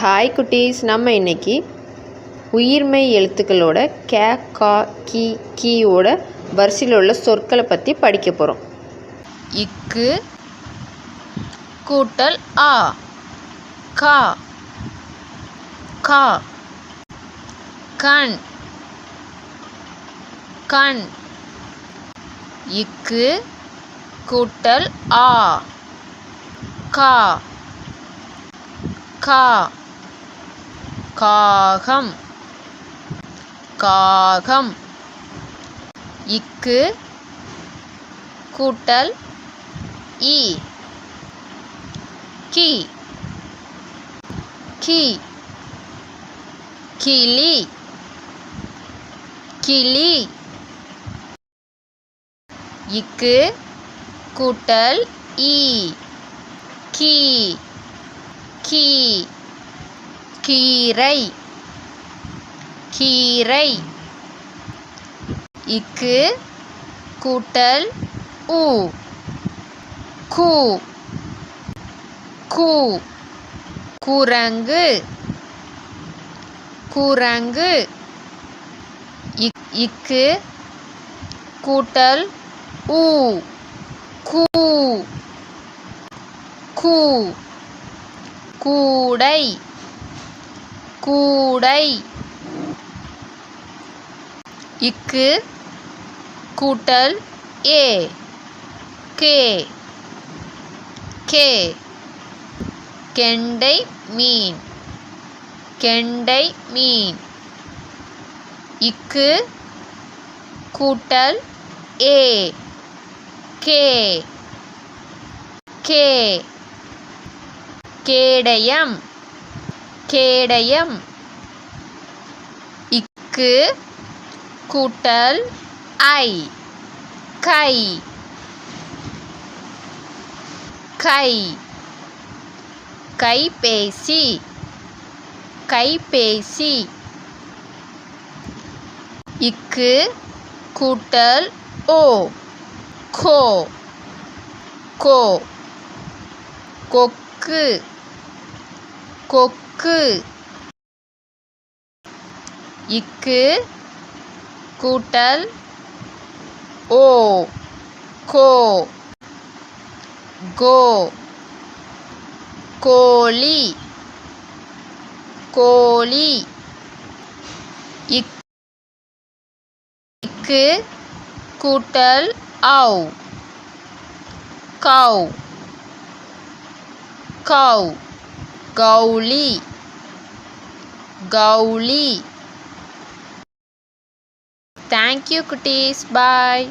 Hi குட்டீஸ். நம்ம இன்னைக்கு உயிர்மை எழுத்துக்களோட கே கா கி கீயோட வரிசையில் உள்ள சொற்களை பற்றி படிக்க போகிறோம் இக்கு கூட்டல் ஆ கா கா கண் கண். இக்கு கூட்டல் ஆ கா கா. காகம். காகம். இக்கு. கூட்டல். இ கி. கி. கிளி. கிளி. இக்கு. கூட்டல். இ கி. கி. கீரை. கீரை. இக்கு கூட்டல் உ கூ. கூ. குரங்கு. குரங்கு. இக்கு கூட்டல் ஊ. கூ. கூ. கூடை. கூடை. இக்கு கூட்டல் ஏ. கே. கே. கெண்டை மீன். கெண்டை மீன். இக்கு கூட்டல் ஏ. கே. கே. கேடயம். கேடயம். இக்கு கூட்டல் ஐ. கை. கை. கைபேசி. கைபேசி. இக்கு கூட்டல் ஓ. கோ. கோ. கொக்கு. கொக்கு. இக்கு. இக்கு. கூட்டல். ஓ. கோ. கோ. கோழி. கோழி. இக்கு. கூட்டல். ஆவ். கவ். கவ். கௌளி கௌளி தேங்க்யூ குட்டீஸ் பாய்